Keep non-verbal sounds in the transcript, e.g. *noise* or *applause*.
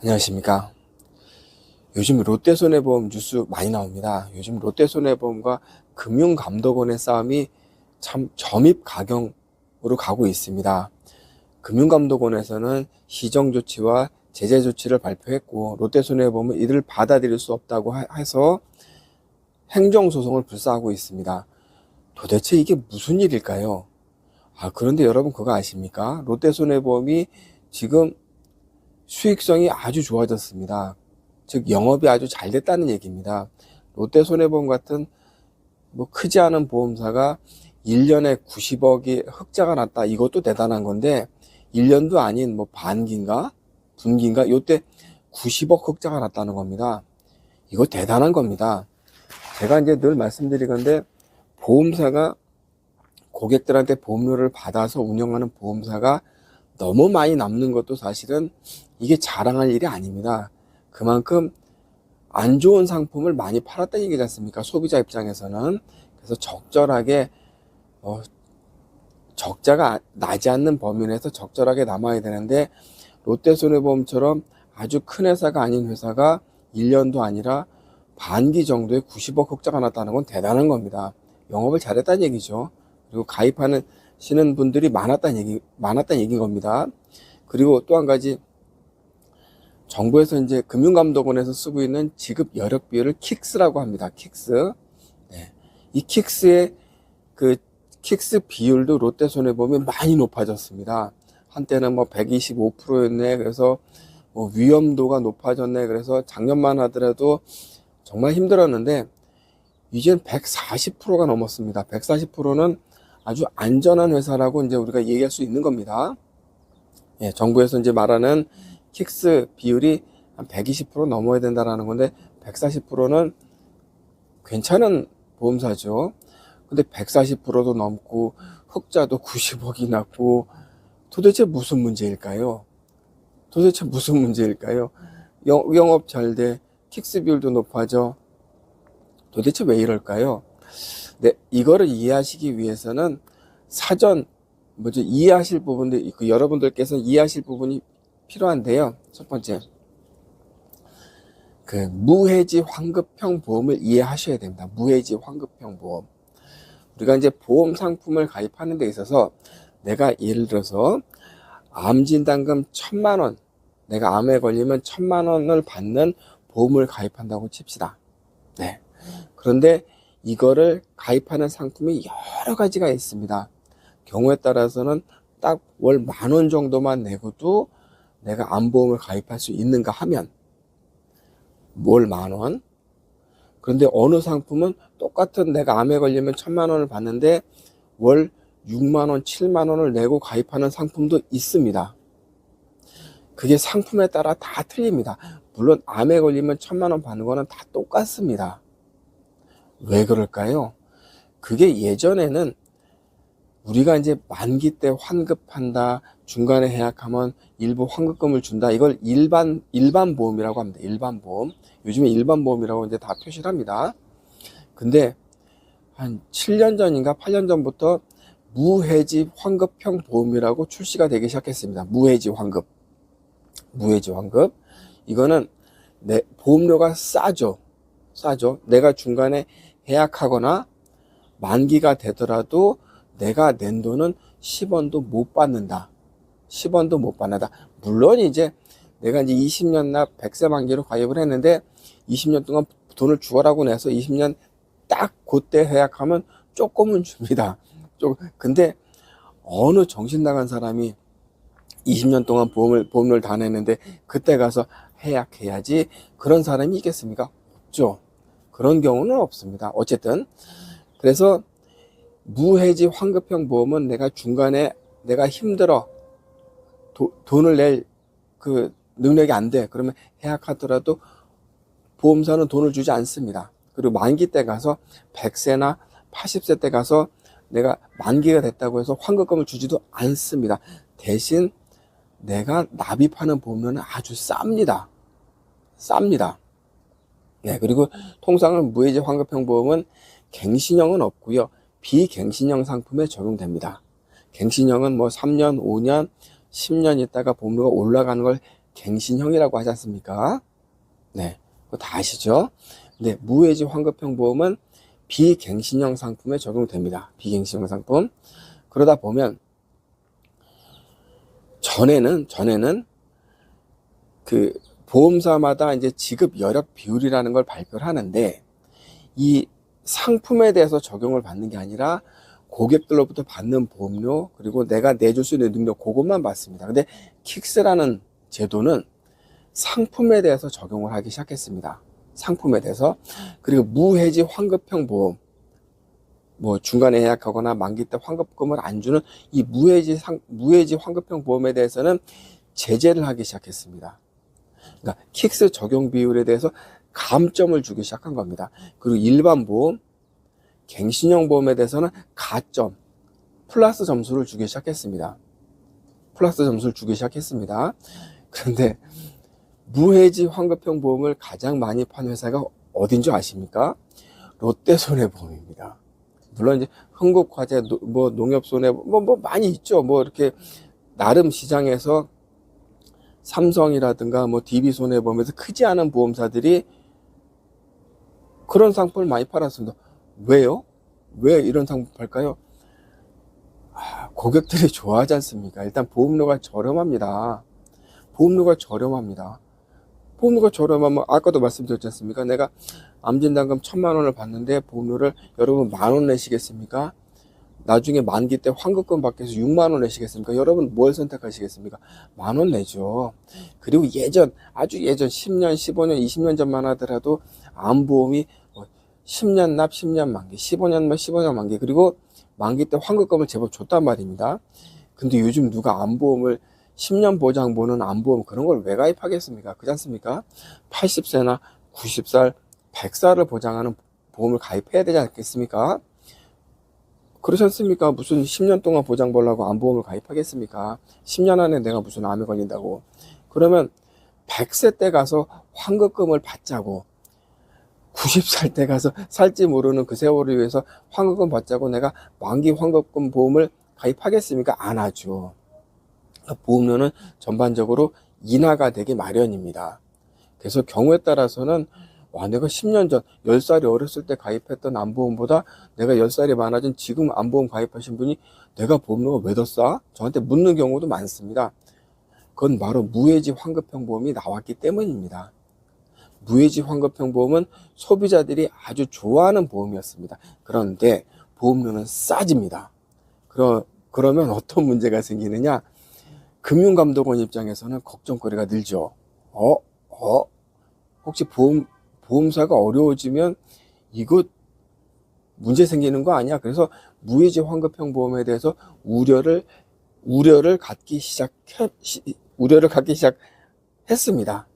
안녕하십니까. 요즘 롯데손해보험 뉴스 많이 나옵니다. 요즘 롯데손해보험과 금융감독원의 싸움이 참 점입 가경으로 가고 있습니다. 금융감독원에서는 시정조치와 제재조치를 발표했고 롯데손해보험은 이를 받아들일 수 없다고 하- 해서 행정소송을 불사하고 있습니다. 도대체 이게 무슨 일일까요? 아, 그런데 여러분 그거 아십니까? 롯데손해보험이 지금 수익성이 아주 좋아졌습니다. 즉 영업이 아주 잘 됐다는 얘기입니다. 롯데손해보험 같은 뭐 크지 않은 보험사가 1년에 90억이 흑자가 났다. 이것도 대단한 건데 1년도 아닌 뭐 반기인가 분기인가 요때 90억 흑자가 났다는 겁니다. 이거 대단한 겁니다. 제가 이제 늘 말씀드리건데 보험사가 고객들한테 보험료를 받아서 운영하는 보험사가 너무 많이 남는 것도 사실은 이게 자랑할 일이 아닙니다. 그만큼 안 좋은 상품을 많이 팔았다는 얘기지 않습니까? 소비자 입장에서는. 그래서 적절하게, 어, 적자가 나지 않는 범위 내에서 적절하게 남아야 되는데, 롯데손해보험처럼 아주 큰 회사가 아닌 회사가 1년도 아니라 반기 정도의 90억 흑자가 났다는 건 대단한 겁니다. 영업을 잘했다는 얘기죠. 그리고 가입하는 시는 분들이 많았다는 얘기, 많았다는 얘기인 겁니다. 그리고 또 한 가지, 정부에서 이제 금융감독원에서 쓰고 있는 지급 여력 비율을 킥스라고 합니다. 킥스. 네. 이 킥스의 그 킥스 비율도 롯데 손해보험이 많이 높아졌습니다. 한때는 뭐 125%였네. 그래서 뭐 위험도가 높아졌네. 그래서 작년만 하더라도 정말 힘들었는데 이젠 140%가 넘었습니다. 140%는 아주 안전한 회사라고 이제 우리가 얘기할 수 있는 겁니다. 예, 정부에서 이제 말하는 킥스 비율이 한 120% 넘어야 된다라는 건데 140%는 괜찮은 보험사죠. 근데 140%도 넘고 흑자도 90억이 났고 도대체 무슨 문제일까요? 도대체 무슨 문제일까요? 영, 영업 잘 돼, 킥스 비율도 높아져. 도대체 왜 이럴까요? 네, 이거를 이해하시기 위해서는 사전 뭐죠 이해하실 부분들 그 여러분들께서 이해하실 부분이 필요한데요. 첫 번째 그 무해지 환급형 보험을 이해하셔야 됩니다. 무해지 환급형 보험. 우리가 이제 보험 상품을 가입하는 데 있어서 내가 예를 들어서 암 진단금 천만 원, 내가 암에 걸리면 천만 원을 받는 보험을 가입한다고 칩시다. 네. 그런데 이거를 가입하는 상품이 여러 가지가 있습니다. 경우에 따라서는 딱 월 만 원 정도만 내고도 내가 암보험을 가입할 수 있는가 하면 월 만 원. 그런데 어느 상품은 똑같은 내가 암에 걸리면 천만 원을 받는데 월 6만 원, 7만 원을 내고 가입하는 상품도 있습니다. 그게 상품에 따라 다 틀립니다. 물론 암에 걸리면 천만 원 받는 거는 다 똑같습니다. 왜 그럴까요? 그게 예전에는 우리가 이제 만기 때 환급한다, 중간에 해약하면 일부 환급금을 준다. 이걸 일반, 일반 보험이라고 합니다. 일반 보험. 요즘에 일반 보험이라고 이제 다 표시를 합니다. 근데 한 7년 전인가 8년 전부터 무해지 환급형 보험이라고 출시가 되기 시작했습니다. 무해지 환급. 무해지 환급. 이거는 내 보험료가 싸죠. 싸죠. 내가 중간에 해약하거나 만기가 되더라도 내가 낸 돈은 10원도 못 받는다. 10원도 못 받는다. 물론 이제 내가 이제 20년 나 100세 만기로 가입을 했는데 20년 동안 돈을 주어라고 내서 20년 딱 그때 해약하면 조금은 줍니다. 좀 근데 어느 정신 나간 사람이 20년 동안 보험을 보험료를 다 냈는데 그때 가서 해약해야지 그런 사람이 있겠습니까? 없죠. 그런 경우는 없습니다. 어쨌든 그래서 무해지 환급형 보험은 내가 중간에 내가 힘들어 도- 돈을 낼 그 능력이 안 돼. 그러면 해약하더라도 보험사는 돈을 주지 않습니다. 그리고 만기 때 가서 100세나 80세 때 가서 내가 만기가 됐다고 해서 환급금을 주지도 않습니다. 대신 내가 납입하는 보험료는 아주 쌉니다. 쌉니다. 네, 그리고 통상은 무해지 환급형 보험은 갱신형은 없고요. 비갱신형 상품에 적용됩니다. 갱신형은 뭐 3년, 5년, 10년 있다가 보험료가 올라가는 걸 비갱신형이라고 하지 않습니까? 네, 다 아시죠? 근데 무해지 환급형 보험은 비갱신형 상품에 적용됩니다. 비갱신형 상품. 그러다 보면 전에는 전에는 그 보험사마다 이제 지급 여력 비율이라는 걸 발표를 하는데 이 상품에 대해서 적용을 받는 게 아니라 고객들로부터 받는 보험료 그리고 내가 내줄 수 있는 능력 그것만 받습니다. 근데 킥스라는 제도는 상품에 대해서 적용을 하기 시작했습니다. 상품에 대해서 그리고 무해지 환급형 보험 뭐 중간에 예약하거나 만기 때 환급금을 안 주는 이 무해지 상, 무해지 환급형 보험에 대해서는 제재를 하기 시작했습니다. 그러니까 킥스 적용 비율에 대해서 감점을 주기 시작한 겁니다. 그리고 일반 보험, 갱신형 보험에 대해서는 가점, 플러스 점수를 주기 시작했습니다. 플러스 점수를 주기 시작했습니다. 그런데 무해지 환급형 보험을 가장 많이 판 회사가 어딘 줄 아십니까? 롯데손해보험입니다. 물론 이제 흥국화재, 노- 뭐 농협손해, 뭐, 뭐 많이 있죠. 뭐 이렇게 나름 시장에서 삼성이라든가 뭐 DB손해보험에서 크지 않은 보험사들이 그런 상품을 많이 팔았습니다. 왜요? 왜 이런 상품 팔까요? 아, 고객들이 *laughs* 좋아하지 않습니까? 일단 보험료가 저렴합니다. 보험료가 저렴합니다. 보험료가 저렴하면 아까도 말씀드렸지 않습니까? 내가 암진단금 천만 원을 받는데 보험료를 여러분 만 원 내시겠습니까? 나중에 만기 때 환급금 위해서 6만 원 내시겠습니까? 여러분 뭘 선택하시겠습니까? 만 원 내죠. 그리고 예전 아주 예전 10년, 15년, 20년 전만 하더라도 암보험이 10년 납 10년 만기, 15년 납 15년 만기 그리고 만기 때 환급금을 제법 줬단 말입니다. 근데 요즘 누가 암보험을 10년 보장 보는 암보험 그런 걸 왜 가입하겠습니까? 그렇지 않습니까? 80세나 90살, 100살을 보장하는 보험을 가입해야 되지 않겠습니까? 그렇지 않습니까? 무슨 10년 동안 보장 보려고 암보험을 가입하겠습니까? 10년 안에 내가 무슨 암에 걸린다고. 그러면 100세 때 가서 환급금을 받자고 90살 때 가서 살지 모르는 그 세월을 위해서 환급금 받자고 내가 만기 환급금 보험을 가입하겠습니까? 안 하죠. 보험료는 전반적으로 인하가 되기 마련입니다. 그래서 경우에 따라서는 와, 내가 10년 전, 10살이 어렸을 때 가입했던 암보험보다 내가 10살이 많아진 지금 암보험 가입하신 분이 내가 보험료가 왜 더 싸? 저한테 묻는 경우도 많습니다. 그건 바로 무해지 환급형 보험이 나왔기 때문입니다. 무해지 환급형 보험은 소비자들이 아주 좋아하는 보험이었습니다. 그런데 보험료는 싸집니다. 그러, 그러면 어떤 문제가 생기느냐? 금융감독원 입장에서는 걱정거리가 늘죠. 어? 어? 혹시 보험, 보험사가 어려워지면 이거 문제 생기는 거 아니야? 그래서 무해지 환급형 보험에 대해서 우려를, 우려를 갖기 시작해, 시- 우려를 갖기 시작했습니다.